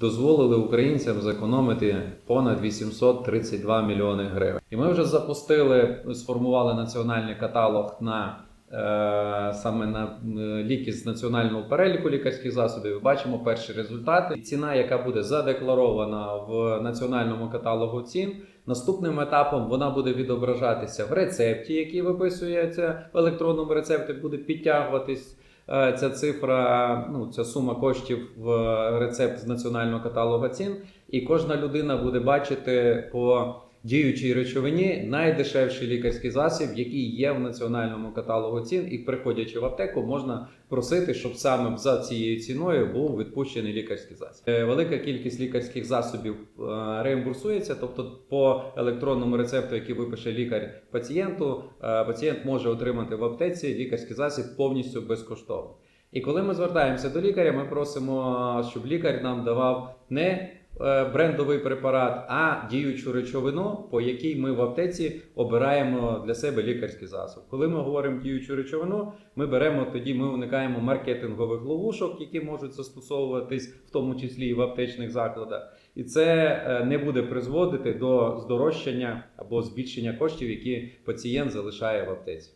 дозволили українцям зекономити понад 832 мільйони гривень. І ми вже запустили, сформували національний каталог на е, саме на е, ліки з національного переліку лікарських засобів. Бачимо перші результати. Ціна, яка буде задекларована в національному каталогу цін. Наступним етапом вона буде відображатися в рецепті, який виписується в електронному рецепті, буде підтягуватись ця цифра, ну ця сума коштів в рецепт з національного каталогу цін, і кожна людина буде бачити по діючій речовині найдешевший лікарський засіб, який є в національному каталогу цін, і приходячи в аптеку, можна просити, щоб саме за цією ціною був відпущений лікарський засіб. Е, Велика кількість лікарських засобів е, реімбурсується, тобто по електронному рецепту, який випише лікар пацієнту, е, пацієнт може отримати в аптеці лікарський засіб повністю безкоштовно. І коли ми звертаємося до лікаря, ми просимо, щоб лікар нам давав не брендовий препарат, а діючу речовину, по якій ми в аптеці обираємо для себе лікарський засіб. Коли ми говоримо діючу речовину, ми беремо тоді, ми уникаємо маркетингових ловушок, які можуть застосовуватись, в тому числі і в аптечних закладах. І це е, не буде призводити до здорожчання або збільшення коштів, які пацієнт залишає в аптеці.